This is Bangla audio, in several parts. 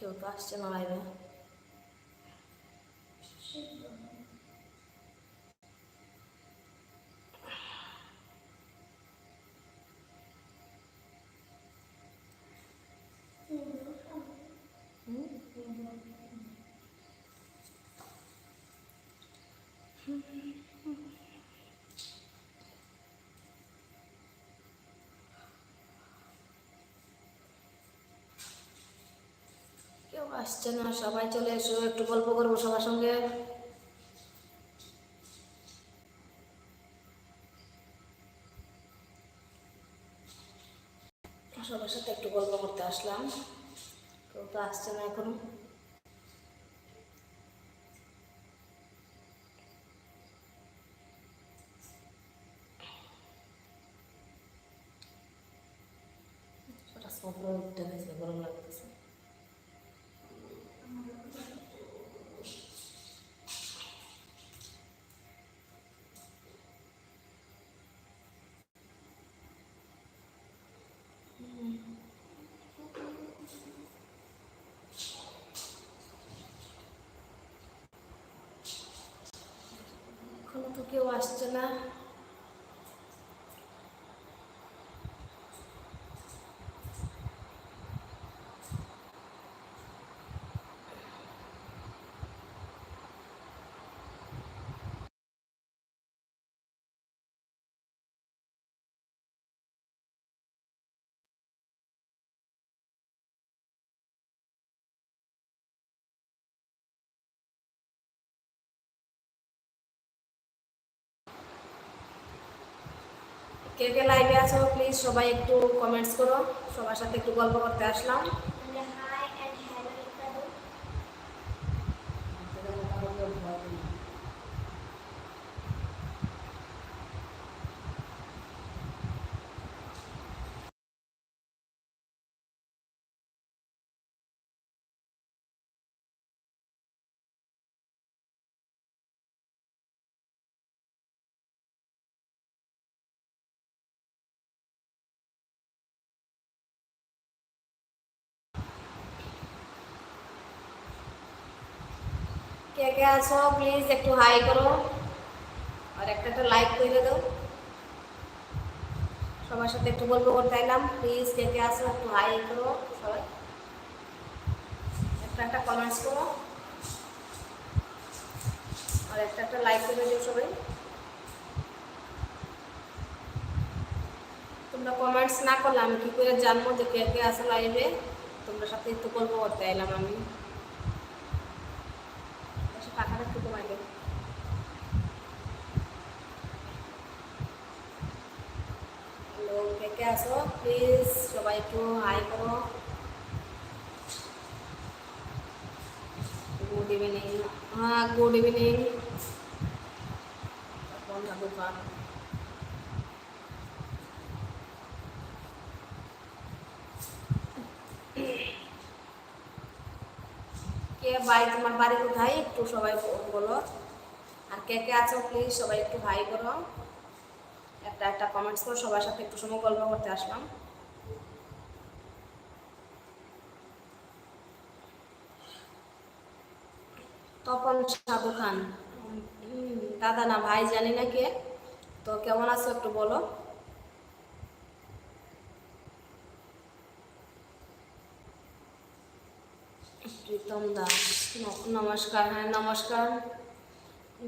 কেউ তো আসছে না লাইভে কেউ আসছে না, সবাই চলে এসো, একটু গল্প করব সবার সঙ্গে। সবার সাথে একটু গল্প করতে আসলাম। কেউ তো আসছে না এখনও। কেউ আসছে না। কে কে লাইভে আছো প্লিজ সবাই একটু কমেন্টস করো। সবার সাথে একটু গল্প করতে আসলাম। কে কে আছো প্লিজ একটু হাই করো। আর একটা একটা লাইক করে দাও। সবার সাথে একটু গল্প করতে এলাম। প্লিজ কে কে আছো, একটু হাই করো সবাই। একটা একটা কমেন্টস করো। আর একটা একটা লাইক করে দিও সবাই। তোমরা কমেন্টস না করলে আমি কি করে জানব যে কে কে আসো লাইভে তোমরা সাথে একটু গল্প করতে এলাম আমি। একটু কমাই দেবো হ্যালো আসো প্লিজ সবাই একটু হাই করো। Good evening. হ্যাঁ গুড ইভিনিং। বন্ধ দোকান বাড়ি তোমার বাড়ি কোথায়? একটু সবাই বলো আর কে কে আছো প্লিজ সবাই একটু হাই করো একটা একটা কমেন্টস করো, সবার সাথে একটু সময় গল্প করতে আসলাম। তপন সাধু খান। দাদা না, ভাই জানি না কে। তো কেমন আছো একটু বলো। প্রীতম দাস নমস্কার হ্যাঁ নমস্কার।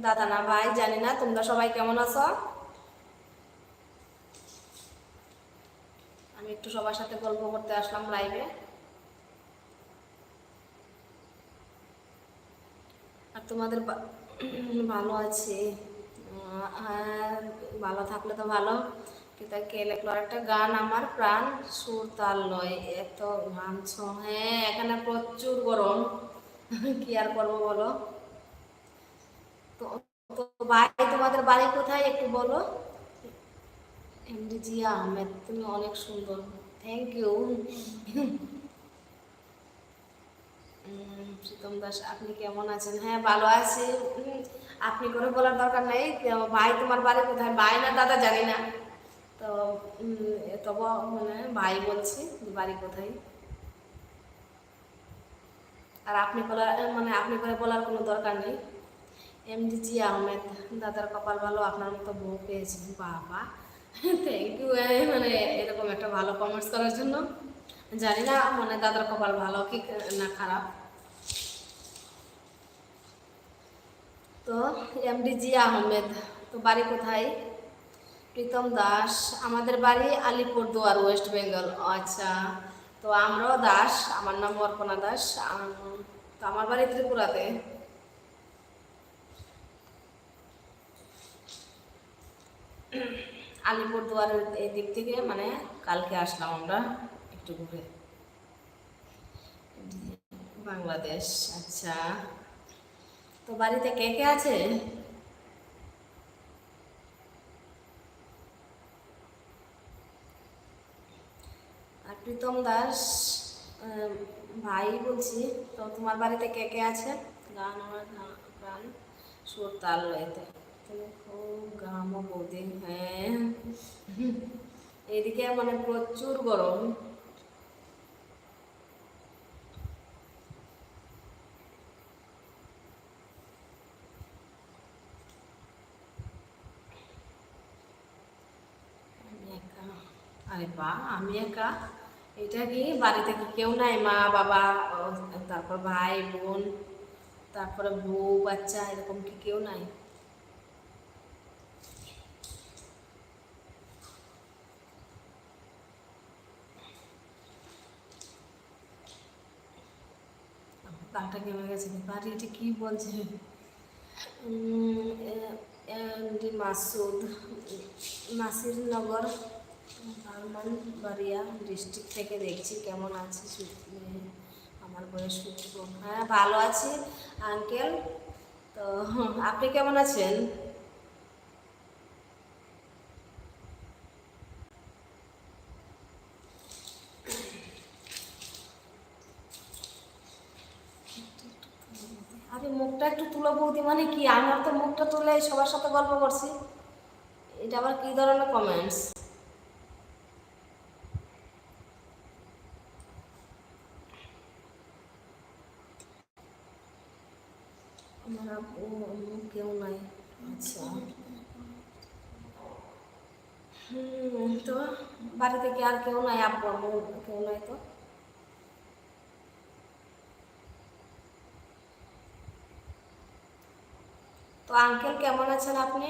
দাদা না ভাই, জানি না, তোমরা সবাই কেমন আছো? আমি একটু সবার সাথে গল্প করতে আসলাম লাইভে আর তোমাদের ভালো আছে। হ্যাঁ ভালো থাকলে তো ভালো। কিন্তু কে লেখলো? একটা গান আমার, প্রাণ সুর তাল লয়। এত ঘামছ হ্যাঁ এখানে প্রচুর গরম। কি আর করব বলো? তো ভাই, তোমাদের বাড়ি কোথায় একটু বলো? এমডি জিয়া আহমেদ, তুমি অনেক সুন্দর। থ্যাংক ইউ প্রীতম দাস, আপনি কেমন আছেন? হ্যাঁ ভালো আছি। আপনি করে বলার দরকার নেই। ভাই, তোমার বাড়ি কোথায়? ভাই না দাদা জানি না। তো তবু মানে ভাই বলছি, বাড়ি কোথায়? আর আপনি বলার মানে আপনি করে বলার কোনো দরকার নেই। এমডি জি আহমেদ, দাদার কপাল ভালো, আপনার মতো বউ পেয়েছি। বাবা থ্যাংক ইউ মানে এরকম একটা ভালো কমেন্টস করার জন্য। জানি না মানে দাদার কপাল ভালো কি না খারাপ। তো এমডি জি আহমেদ, তো বাড়ি কোথায়? প্রীতম দাস, আমাদের বাড়ি আলিপুরদুয়ার ওয়েস্ট বেঙ্গল আচ্ছা তো আমরাও দাস, আমার নাম অর্পণা দাস। তো আমার বাড়ি ত্রিপুরাতে। আলিপুরদুয়ারের এই দিক থেকে মানে কালকে আসলাম আমরা একটু ঘুরে। বাংলাদেশ আচ্ছা। তো বাড়িতে কে কে আছে? আর প্রীতম দাস ভাই বলছি, তো তোমার বাড়িতে কে কে আছে? গান আমার গান সুর তাল রয়েছে খুব গামো বৌদি হ্যাঁ। এদিকে মানে প্রচুর গরম। আরে বা আমি একা? এটা কি? বাড়িতে কি কেউ নাই? মা, বাবা তারপর ভাই, বোন, তারপরে বউ, বাচ্চা, এরকম কি কেউ নাই? পাটা কেমন গেছে বাড়ি এটা কি বলছে? মাসুদ নাসিরনগর বাড়িয়া ডিস্ট্রিক্ট থেকে দেখছি কেমন আছে আমার বয়স হ্যাঁ ভালো আছি আঙ্কেল তো আপনি কেমন আছেন? আরে, মুখটা একটু তুলো বৌদি মানে কি? আমার তো মুখটা তুলে সবার সাথে গল্প করছি। এটা আবার কি ধরনের কমেন্টস ও অন্য কেউ নাই আচ্ছা হুম তো বাড়িতে কি আর কেউ নাই আব্বু কেউ নাই তো তো আঙ্কেল কেমন আছেন আপনি?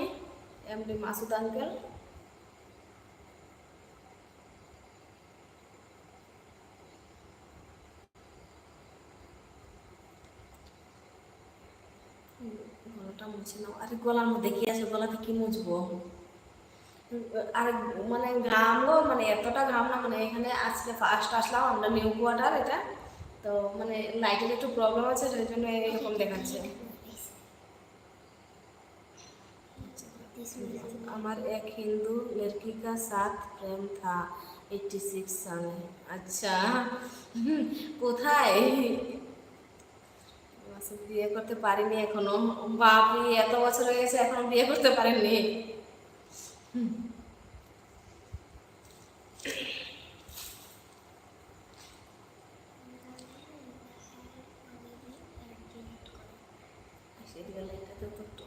এমডি মাসুদ আঙ্কেল গলাটা মুছে নাও আরে গলার মধ্যে কি আছে গলাতে কি মুছবো আর মানে ঘামও মানে এতটা ঘাম না মানে এখানে আজকে ফার্স্ট আসলাম আমরা নিউ কোয়ার্টার এটা তো মানে লাইটের একটু প্রবলেম আছে সেই জন্য এরকম দেখাচ্ছে আমার এক হিন্দू लड़की का साथ प्रेम था 86 সালে আচ্ছা হুম, কোথায় আচ্ছা, বিয়ে করতে পারিনি এখনও। বাপরে এত বছর হয়ে গেছে এখনও বিয়ে করতে পারেননি। সেদিকে লাইটটা তো একটু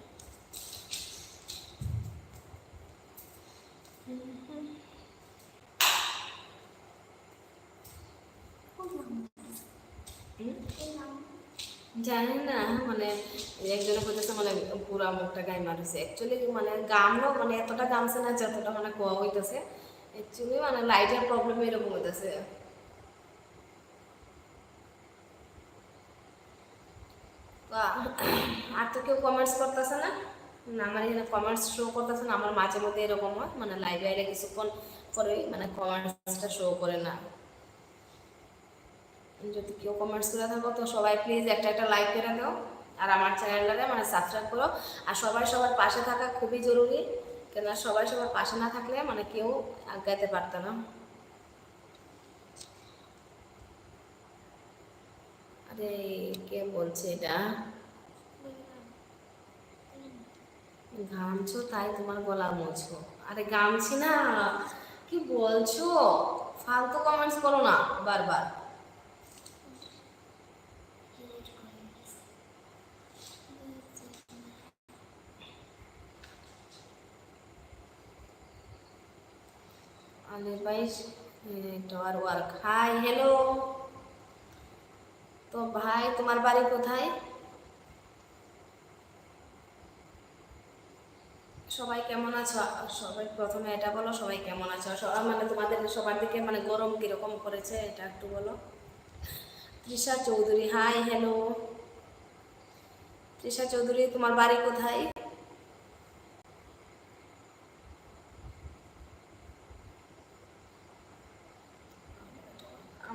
জানি না মানে একজনে বলতেছে মানে পুরা মুখটা গায়ে মারছে। অ্যাকচুয়ালি মানে গামও মানে এতটা গামছে না যতটা মানে কোয়া হইতেছে। অ্যাকচুয়ালি মানে লাইটের প্রবলেম এরকম হইতেছে। আর তো কেউ কমেন্টস করতেছে না? না, আমার এখানে কমেন্টস শো করতেছে না, আমার মাঝে মধ্যে এরকম হয়। মানে লাইভ আইলে কিছুক্ষণ পরে মানে কমেন্টসটা শো করে না। যদি কেউ কমেন্টস করে থাকো, তো সবাই প্লিজ একটা একটা লাইক করে দাও আর আমার চ্যানেলটাকে মানে সাবস্ক্রাইব করো। আর সবাই সবার পাশে থাকা খুবই জরুরি কেন সবাই সবার পাশে না থাকলে মানে কেউ আগাইতে পারতো না। আরে, কে বলছে এটা? ঘামছো তাই তোমার গলা মোছো। আরে ঘামছি না। কি বলছো? ফালতু কমেন্টস করো না, বারবার। আলির ভাই নেটওয়ার্ক ওয়ার্ক হাই হ্যালো তো ভাই, তোমার বাড়ি কোথায়? সবাই কেমন আছো? সবাই প্রথমে এটা বলো, সবাই কেমন আছো? মানে তোমাদের সবার দিকে মানে গরম কীরকম করেছে এটা একটু বলো। তৃষা চৌধুরী হাই হ্যালো তৃষা চৌধুরী, তোমার বাড়ি কোথায়?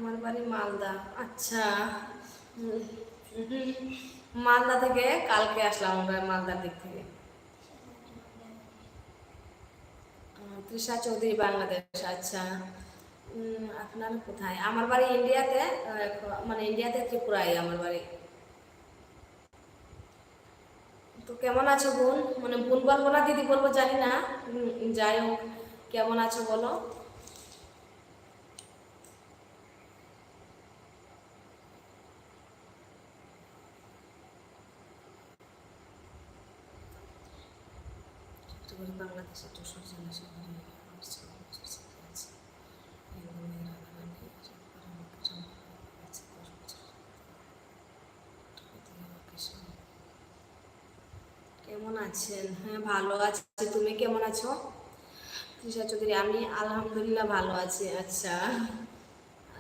আমার বাড়ি মালদা। আচ্ছা। মালদা থেকে কালকে আসলাম আমরা মালদার দিক থেকে। তৃষা চৌধুরী বাংলাদেশ আচ্ছা। আপনার কোথায়? আমার বাড়ি ইন্ডিয়াতে মানে ইন্ডিয়াতে ত্রিপুরায় আমার বাড়ি। তো কেমন আছো বোন? মানে বোন বলব না, দিদি বলব জানি না। যাই হোক, কেমন আছো বলো চট্টগ্রাম বাংলাদেশে যশোর জেলা শহরে আমার ছোট বছর ছেলে আছে একদমই রাধারানী রামকৃষ্ণ আছে দশ বছর ছোট থেকে আমাকে সব- কেমন আছেন? হ্যাঁ ভালো আছি। তুমি কেমন আছো? তৃষা চৌধুরী, আমি আলহামদুলিল্লাহ ভালো আছি। আচ্ছা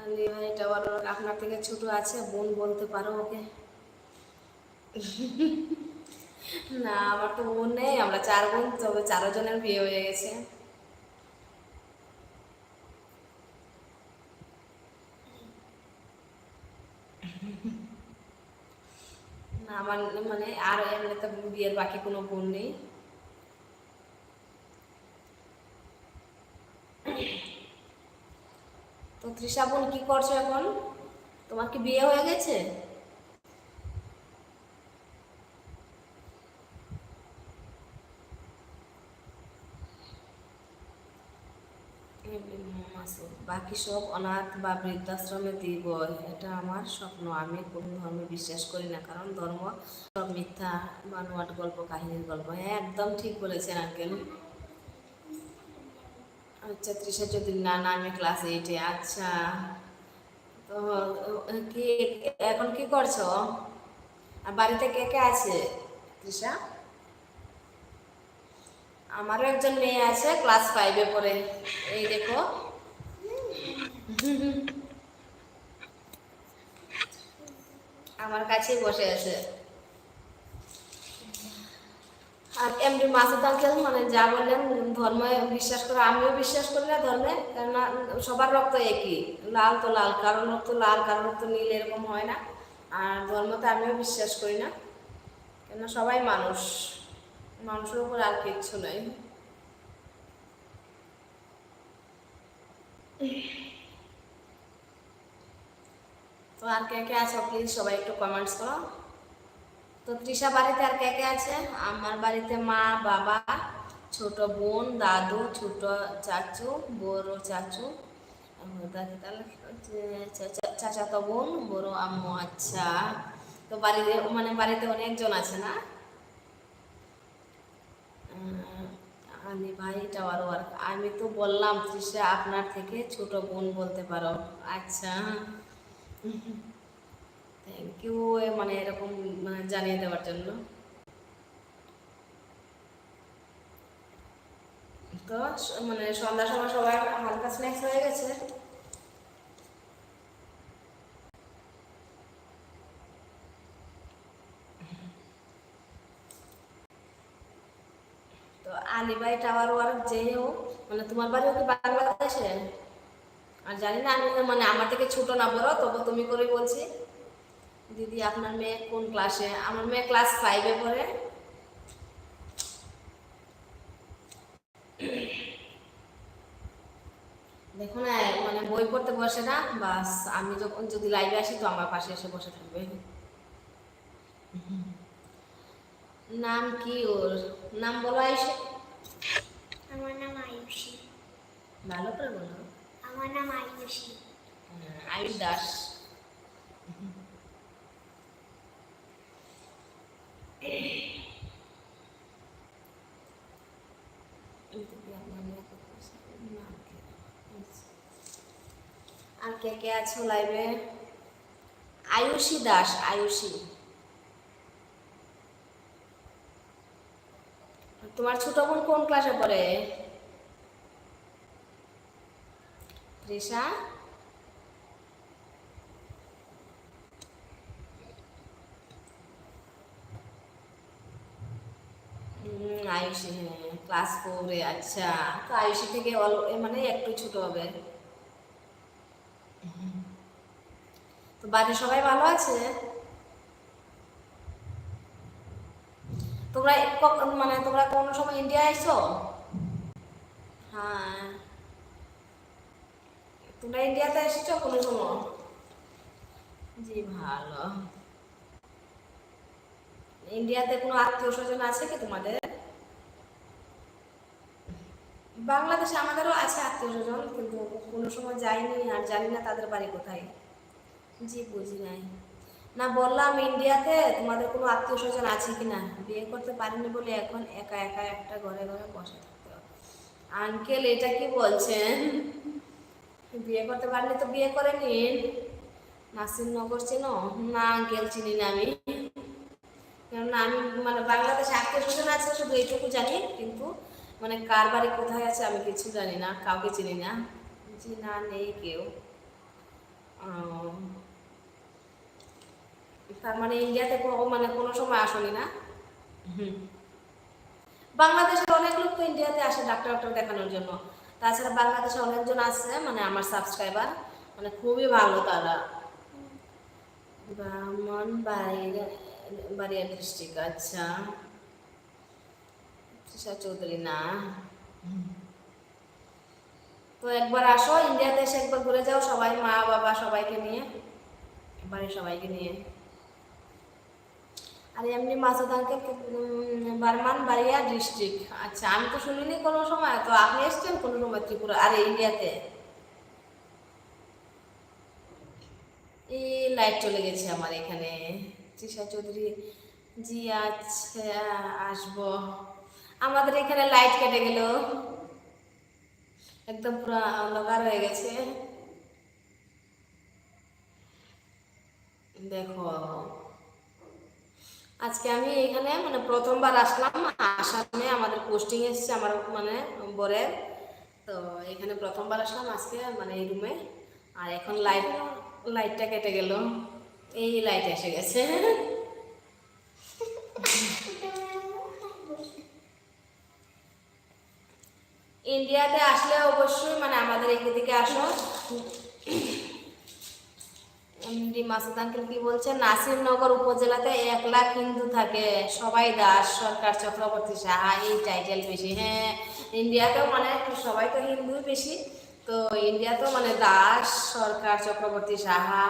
আমি ভাই, এটা আপনার থেকে ছোট আছে, বোন বলতে পারো ওকে। না, আমার তো বোন নেই, আমরা চার বোন, তবে চারজনের বিয়ে হয়ে গেছে না আমার মানে আর এমনিতে বিয়ের বাকি কোনো বোন নেই। তো তৃষা বোন কি করছ এখন? তোমার কি বিয়ে হয়ে গেছে? মাসুদ বাকি সব অনাথ বা বৃদ্ধাশ্রমে দিব, এটা আমার স্বপ্ন, আমি কোন ধর্মে বিশ্বাস করি না, কারণ ধর্ম সব মিথ্যা বানোয়াট গল্প, কাহিনীর গল্প। হ্যাঁ একদম ঠিক বলেছেন, আঙ্কেল। আচ্ছা তৃষা যদি না না, আমি ক্লাস এইটে আচ্ছা। তো কি, এখন কি করছ? আর বাড়িতে কে কে আছে তৃষা আমারও একজন মেয়ে আছে ক্লাস ফাইভে পড়ে। এই দেখো। আমার কাছেই বসে আছে। আর এমনি মাসুদ আঙ্কেল মানে যা বললেন, ধর্মে বিশ্বাস করে, আমিও বিশ্বাস করি না ধর্মে, কেননা সবার রক্ত একই, লাল তো লাল, কারোর রক্ত লাল, কারোর রক্ত নীল, এরকম হয় না। আর ধর্মতে আমিও বিশ্বাস করি না, কেননা সবাই মানুষ। মানুষের উপর আর কিচ্ছু নেই। তো আর কে কে আছে প্লিজ সবাই একটু কমেন্টস করো। তো তৃষা বাড়িতে আর কে কে আছে? আমার বাড়িতে মা, বাবা, ছোট বোন, দাদু, ছোট চাচু, বড় চাচু তাহলে চাচাতো বোন, বড় আম্মু আচ্ছা। তো বাড়িতে মানে বাড়িতে অনেকজন আছে না? আলি ভাই টাওয়ার ওয়ার্ক আমি তো বললাম, তৃষা আপনার থেকে ছোট বোন বলতে পারো। আচ্ছা। থ্যাংক ইউ মানে এরকম মানে জানিয়ে দেওয়ার জন্য। তো মানে সন্ধ্যার সময় সবার হালকা স্ন্যাক্স হয়ে গেছে। আলিবাই টাওয়ার ওয়ার্ক হোক মানে তোমার বাড়িও কি বাংলাদেশে? আর জানি না আমি মানে আমার থেকে ছোট না বড় তবু তুমি করে বলছি। দিদি আপনার মেয়ে কোন ক্লাসে আমার মেয়ে ক্লাস ফাইভে পড়ে। দেখো না মানে বই পড়তে বসে না বাস আমি যখন যদি লাইভে আসি তো আমার পাশে এসে বসে থাকবে। নাম কি ওর? নাম বলো আইসে আমার নাম আয়ুষী। ভালো করে বলো। আমার নাম আয়ুষী আয়ুষ দাস? আর কে কে আছো লাইভে? আয়ুষী দাস আয়ুষী। তোমার ছোট বোন কোন ক্লাসে পড়ে? হুম, আয়ুষী হ্যাঁ ক্লাস ফোরে আচ্ছা। তো আয়ুষী থেকে অল- মানে একটু ছোট হবে। তো বাড়ির সবাই ভালো আছে? তোমরা মানে তোমরা কোন সময় ইন্ডিয়া আইছো হ্যাঁ। তোমরা ইন্ডিয়াতে এসেছ কোনো সময়? জি, ভালো। ইন্ডিয়াতে কোনো আত্মীয় স্বজন আছে কি তোমাদের? বাংলাদেশে আমাদেরও আছে আত্মীয় স্বজন, কিন্তু কোনো সময় যাইনি আর জানি না তাদের বাড়ি কোথায়। জি, বুঝি নাই। না, বললাম ইন্ডিয়াতে তোমাদের কোনো আত্মীয় স্বজন আছে কি না বিয়ে করতে পারিনি বলে এখন একা একা একটা ঘরে ঘরে বসে থাকতে আঙ্কেল, এটা কি বলছেন? বিয়ে করতে পারলে তো বিয়ে করে নিন। নাসিরনগর চেনো? না, গেল চিনি না আমি। কেননা আমি মানে বাংলাদেশে আত্মীয় স্বজন আছে, শুধু এইটুকু জানি, কিন্তু মানে কার বাড়ি কোথায় আছে আমি কিছু জানি না, কাউকে চিনি না। জি না নেই কেউ। তার মানে ইন্ডিয়াতে মানে কোনো সময় আসনি না? হুম। বাংলাদেশের অনেক লোক তো ইন্ডিয়াতে আসে ডাক্তার ডাক্তার দেখানোর জন্য। তাছাড়া বাংলাদেশে অনেকজন আছে মানে আমার সাবস্ক্রাইবার মানে খুবই ভালো তারা। ব্রাহ্মণ বাড়িয়া ডিস্ট্রিক্ট আচ্ছা। তৃষা চৌধুরী, না। তো একবার আসো, ইন্ডিয়াতে এসে একবার ঘুরে যাও, সবাই মা, বাবা সবাইকে নিয়ে, বাড়ির সবাইকে নিয়ে। আর এমনি আঙ্কেল বারমান বাড়িয়া ডিস্ট্রিক্ট আচ্ছা আমি তো শুনিনি কোনো সময়, তো আপনি এসছেন কোনো সময় ত্রিপুরা, আরে ইন্ডিয়াতে? এই লাইট চলে গেছে আমার এখানে। তৃষা চৌধুরী, জি আচ্ছা আসব। আমাদের এখানে লাইট কেটে গেল। একদম পুরো অন্ধকার হয়ে গেছে। দেখো আজকে আমি এখানে মানে প্রথমবার আসলাম আসামে আমাদের পোস্টিং এসছে আমার মানে বরের তো এখানে প্রথমবার আসলাম আজকে মানে এই রুমে আর এখন লাইট লাইটটা কেটে গেল। এই লাইট এসে গেছে। ইন্ডিয়াতে আসলে অবশ্যই মানে আমাদের এদিকে আসো। এমডি মাসুদ নাসিরনগর উপজেলাতে এক লাখ হিন্দু থাকে, সবাই দাস, সরকার চক্রবর্তী সাহা, এই টাইটেল বেশি। হ্যাঁ ইন্ডিয়াতেও মানে সবাই তো হিন্দুই বেশি। তো ইন্ডিয়াতেও মানে দাস, সরকার চক্রবর্তী সাহা,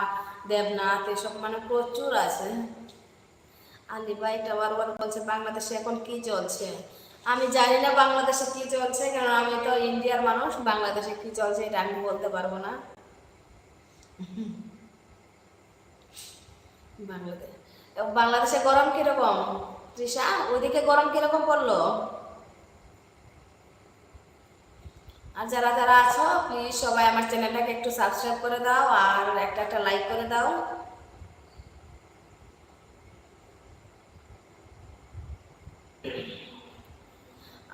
দেবনাথ, এসব মানে প্রচুর আছে। আলি টাওয়ার ওয়ার বলছে, বাংলাদেশে এখন কি চলছে? আমি জানি না বাংলাদেশে কি চলছে, কারণ আমি তো ইন্ডিয়ার মানুষ, বাংলাদেশে কি চলছে এটা আমি বলতে পারব না। বাংলাদেশ বাংলাদেশে গরম কীরকম? তৃষা ওইদিকে গরম কীরকম পড়ল? আর যারা যারা আছো প্লিজ সবাই আমার চ্যানেলটাকে একটু সাবস্ক্রাইব করে দাও আর একটা একটা লাইক করে দাও।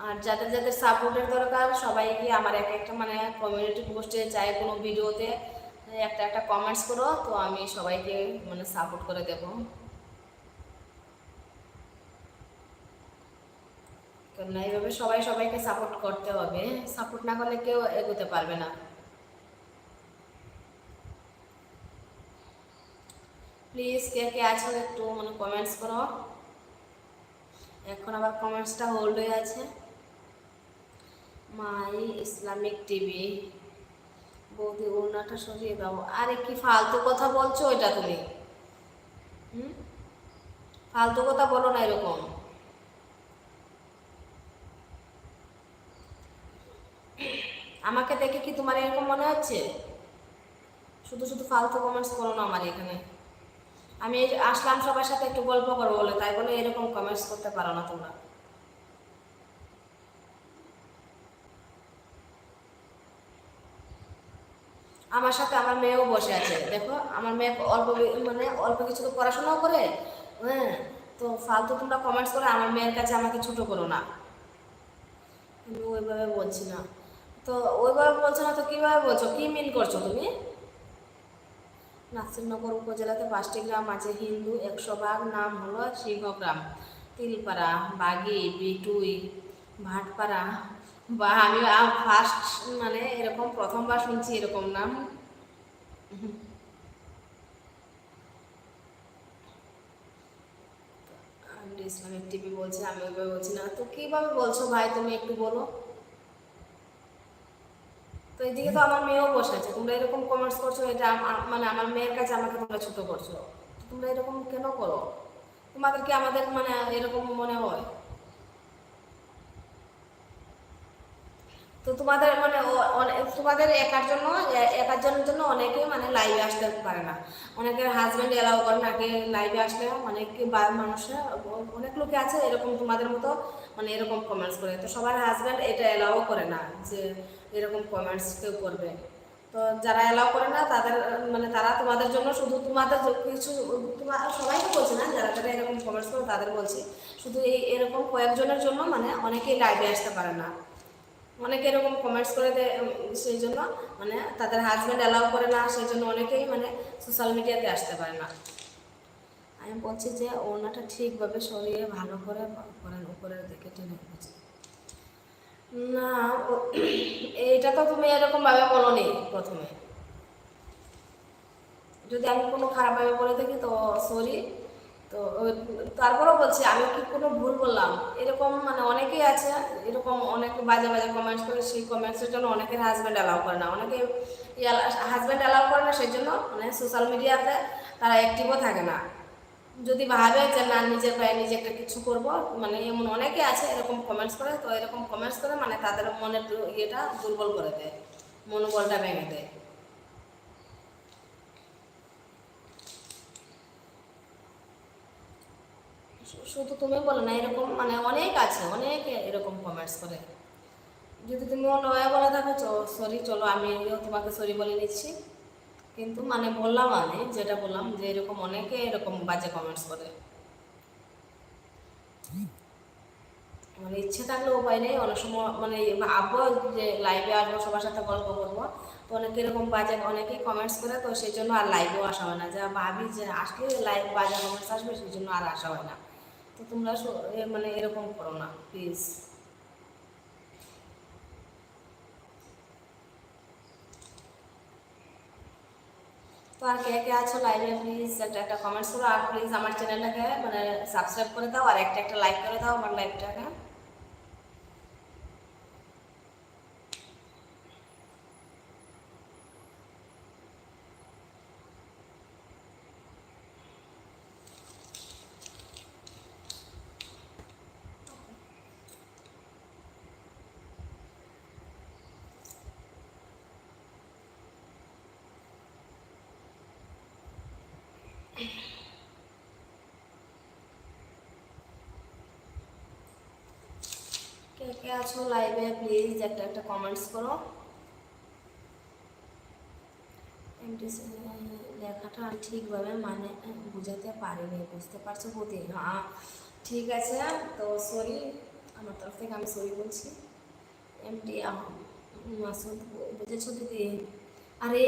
আর যাদের যাদের সাপোর্টের দরকার সবাই সবাইকে আমার এক একটা মানে কমিউনিটি পোস্টে চাই কোনো ভিডিওতে একটা একটা কমেন্টস করো, তো আমি সবাইকে মানে সাপোর্ট করে দেব। কেননা এইভাবে সবাই সবাইকে সাপোর্ট করতে হবে। সাপোর্ট না করলে কেউ এগোতে পারবে না। প্লিজ কে কে আছো একটু মানে কমেন্টস করো। এখন আবার কমেন্টসটা হোল্ড হয়ে আছে। মাই ইসলামিক টিভি বৌদি ওড়নাটা সরিয়ে দাও। আরে কি ফালতু কথা বলছো এটা তুমি? হুম? ফালতু কথা বলো না এরকম। আমাকে দেখে কি তোমার এরকম মনে হচ্ছে? শুধু শুধু ফালতু কমেন্টস করো না আমার এখানে। আমি আসলাম সবার সাথে একটু গল্প করব বলে, তাই বলে এরকম কমেন্টস করতে পারো না তোমরা। আমার সাথে আমার মেয়েও বসে আছে। দেখো, আমার মেয়ে অল্প মানে অল্প কিছু তো পড়াশোনাও করে হ্যাঁ? তো ফালতু তোমরা কমেন্টস করে, আমার মেয়ের কাছে আমাকে ছোট করো না। আমি ওইভাবে বলছি না। তো ওইভাবে বলছো না তো কীভাবে বলছো? কী মিন করছ তুমি? নাসিরনগর উপজেলাতে পাঁচটি গ্রাম আছে, হিন্দু একশো ভাগ, নাম হলো সিংহগ্রাম, তিলপাড়া, বাগি, বিটুই, ভাটপাড়া বা আমি ফার্স্ট মানে এরকম প্রথমবার শুনছি এরকম নাম। ইসলামিক টিভি বলছে, আমি ওইভাবে বলছি না। তো কীভাবে বলছো ভাই, তুমি একটু বলো। তো এদিকে তো আমার মেয়েও বসে আছে। তোমরা এরকম কমেন্টস করছ, এটা মানে আমার মেয়ের কাছে আমাকে তোমরা ছোট করছ। তোমরা এরকম কেন করো? তোমাদের কি আমাদের মানে এরকম মনে হয়? তো তোমাদের মানে তোমাদের একার জন্য একার জনের জন্য অনেকে মানে লাইভে আসতে পারে না। অনেকের হাজব্যান্ড এলাও করে না কে লাইভে আসলে অনেক মানুষের অনেক লোকে আছে এরকম তোমাদের মতো মানে এরকম কমেন্টস করে। তো সবার হাজব্যান্ড এটা এলাও করে না যে এরকম কমেন্টস কেউ করবে। তো যারা এলাও করে না, তাদের মানে তারা তোমাদের জন্য শুধু তোমাদের কিছু তোমার সবাইকে বলছে না, যারা যারা এরকম কমেন্টস করে তাদের বলছি। শুধু এই এরকম কয়েকজনের জন্য মানে অনেকেই লাইভে আসতে পারে না। অনেকে এরকম কমেন্টস করে দেয় সেই জন্য মানে তাদের হাজব্যান্ড অ্যালাউ করে না, সেই জন্য অনেকেই মানে সোশ্যাল মিডিয়াতে আসতে পারে না। আমি বলছি যে ওনাটা ঠিকভাবে সরিয়ে ভালো করে করেন, উপরের দিকে টেনে রেখেছে না এইটা তো তুমি এরকমভাবে বলো নি প্রথমে। যদি আমি কোনো খারাপভাবে বলে থাকি তো সরি তো তারপরেও বলছি, আমি কি কোনো ভুল বললাম? এরকম মানে অনেকেই আছে, এরকম অনেক বাজে বাজে কমেন্টস করে, সেই কমেন্টসের জন্য অনেকের হাজব্যান্ড অ্যালাউ করে না। অনেকে হাজব্যান্ড অ্যালাউ করে না, সেই জন্য মানে সোশ্যাল মিডিয়াতে তারা অ্যাক্টিভও থাকে না। যদি ভাবে যে, না, নিজের পায়ে নিজে একটা কিছু করব মানে এমন অনেকে আছে, এরকম কমেন্টস করে, তো এরকম কমেন্টস করে মানে তাদের মনের ইয়েটা দুর্বল করে দেয়, মনোবলটা ভেঙে দেয়। শুধু তুমি বলো না, এরকম মানে অনেক আছে, অনেক এরকম কমেন্টস করে। যদি তুমি অন্যভাবে বলে থাকো সরি চলো, আমি তোমাকে সরি বলে নিচ্ছি। কিন্তু মানে বললাম আমি যেটা বললাম যে এরকম অনেকে এরকম বাজে কমেন্টস করে। মানে ইচ্ছে থাকলে উপায় নেই, অনেক সময় মানে ভাববো যে লাইভে আসব, সবার সাথে গল্প করব, তো অনেকে এরকম বাজে, অনেকেই কমেন্টস করে, তো সেই জন্য আর লাইভেও আসা হয় না। যা ভাবি যে আসলে লাইভ বাজে কমেন্টস আসবে, সেই জন্য আর আসা হয় না। তো তোমরা মানে এরকম করো না প্লিজ তো আর কে কে আছো লাইভে প্লিজ একটা একটা কমেন্টস করো। আর প্লিজ আমার চ্যানেলটাকে মানে সাবস্ক্রাইব করে দাও, আর একটা একটা লাইক করে দাও আমার লাইভটাকে কে কে আছো লাইভে প্লিজ একটা একটা কমেন্টস করো। লেখাটা ঠিকভাবে মানে বুঝাতে পারিনি, বুঝতে পারছ বৌদি? হ্যাঁ ঠিক আছে, তো সরি আমার তরফ থেকে আমি সরি বলছি। এমটি মাসুদ, বুঝেছ দিদি? আরে,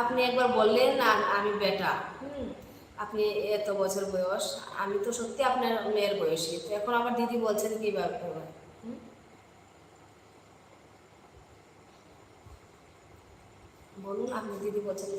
আপনি একবার বললেন আমি বেটা হুম। আপনি এত বছর বয়স, আমি তো সত্যি আপনার মেয়ের বয়সী। তো এখন আমার দিদি বলছেন কীভাবে বলুন আপনি দিদি বলছেন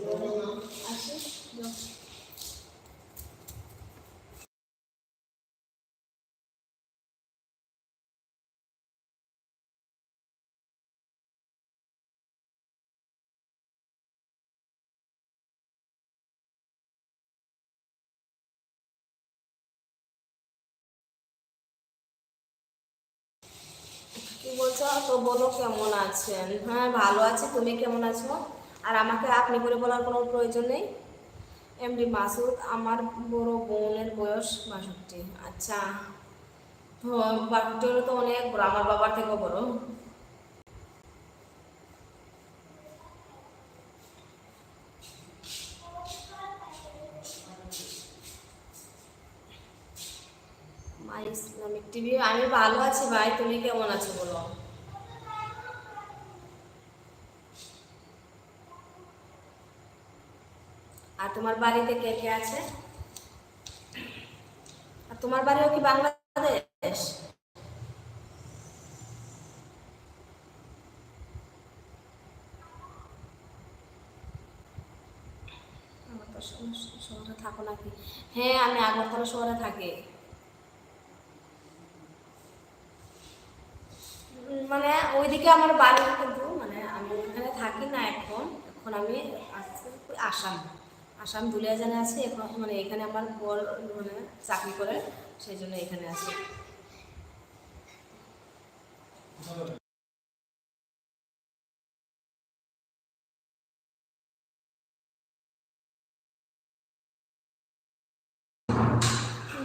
তো বলো কেমন আছেন? হ্যাঁ ভালো আছি। তুমি কেমন আছো? আর আমাকে আপনি করে বলার কোনো প্রয়োজন নেই? এমডি মাসুদ, আমার বড় বোনের বয়স বাষট্টি। আচ্ছা বাষট্টি তো অনেক বড়, আমার বাবার থেকেও বড়। ইসলামিক টিভি, আমি ভালো আছি ভাই, তুমি কেমন আছো বলো? তোমার বাড়িতে কে কে আছে? আর তোমার বাড়িও কি বাংলাদেশ? শহর- থাকো নাকি? হ্যাঁ আমি আগরতলা শহরে থাকি। মানে ওইদিকে আমার বাড়ি কিন্তু মানে আমি ওখানে থাকি না এখন। এখন আমি আসাম। আসাম দুলিয়াজানে আছি, এখন মানে এখানে আমার বর মানে চাকরি করে, সেই জন্য এখানে আছি।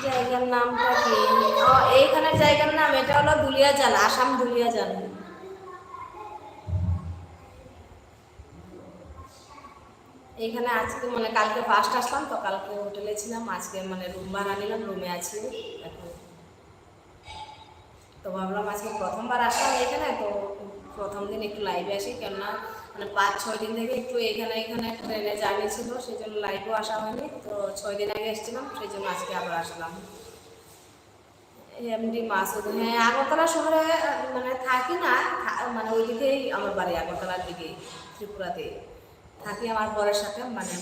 জায়গার নামটা কি? এইখানের জায়গার নাম, এটা হলো দুলিয়াজান আসাম দুলিয়া দুলিয়াজান এইখানে আজকে মানে কালকে ফার্স্ট আসলাম, তো কালকে হোটেলে ছিলাম, আজকে মানে রুম ভাড়া নিলাম রুমে আছি। এখন তো ভাবলাম আজকে প্রথমবার আসলাম এখানে, তো প্রথম দিন একটু লাইভে আসি, কেননা মানে পাঁচ, ছয় দিন থেকে একটু এখানে এখানে ট্রেনে জার্নি ছিল সেই জন্য লাইভেও আসা হয়নি। তো ছয় দিন আগে এসেছিলাম সেই জন্য আজকে আবার আসলাম। এমডি মাসুদ হ্যাঁ আগরতলা শহরে মানে থাকি না মানে ওই দিকেই আমার বাড়ি, আগরতলার দিকে ত্রিপুরাতে থাকি আমার বরের সাথে মানে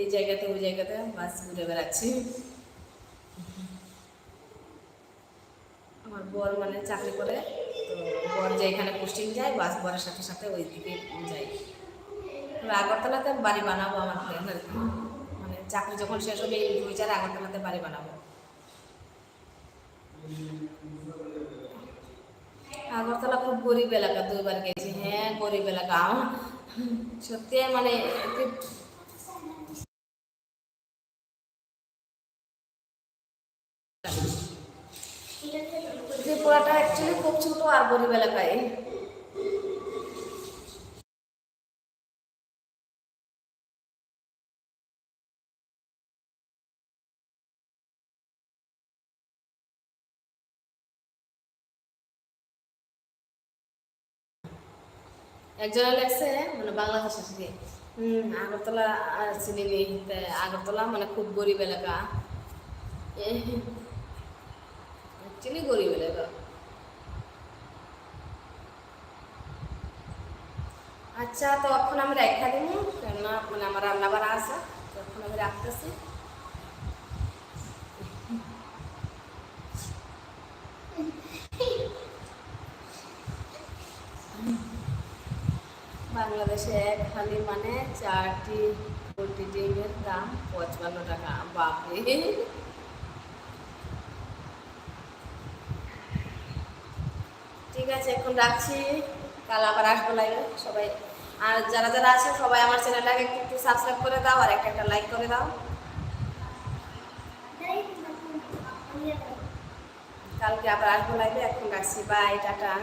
এই জায়গাতে, ওই জায়গাতে বাস ঘুরে বেড়াচ্ছি। আমার বর মানে চাকরি করে, তো বর যে এখানে পোস্টিং যায়, বাস বরের সাথে সাথে ওই দিকে যাই। আগরতলাতে বাড়ি বানাবো আমার প্ল্যান আর কি। মানে চাকরি যখন শেষ হবে, এই ফিউচার আগরতলাতে বাড়ি বানাবো। আগরতলা খুব গরিব এলাকা, দুইবার গেছি। হ্যাঁ গরিব এলাকা। সত্যি মানে ত্রিপুরাটা অ্যাকচুয়ালি খুব ছোট আর গরিব এলাকায়। একজনে লেখছে মানে বাংলাদেশে থেকে হুম। আগরতলা আর চিনিনি আগরতলা মানে খুব গরিব এলাকা। অ্যাকচুয়ালি গরিব এলাকা। আচ্ছা তো এখন আমি রেখা দিব কেননা মানে আমার রান্না বাড়া আছে তখন আমি রাখতেছি। বাংলাদেশে এক থালি মানে চারটি পোলট্রি ডিমের দাম পঁচপান্ন টাকা। বাপরে। ঠিক আছে, এখন রাখছি। কাল আবার আসব লাইভে সবাই। আর যারা যারা আছে, সবাই আমার চ্যানেলটাকে একটু একটু সাবস্ক্রাইব করে দাও আর একটা একটা লাইক করে দাও। কালকে আবার আসব লাইভে এখন রাখছি। Bye tata.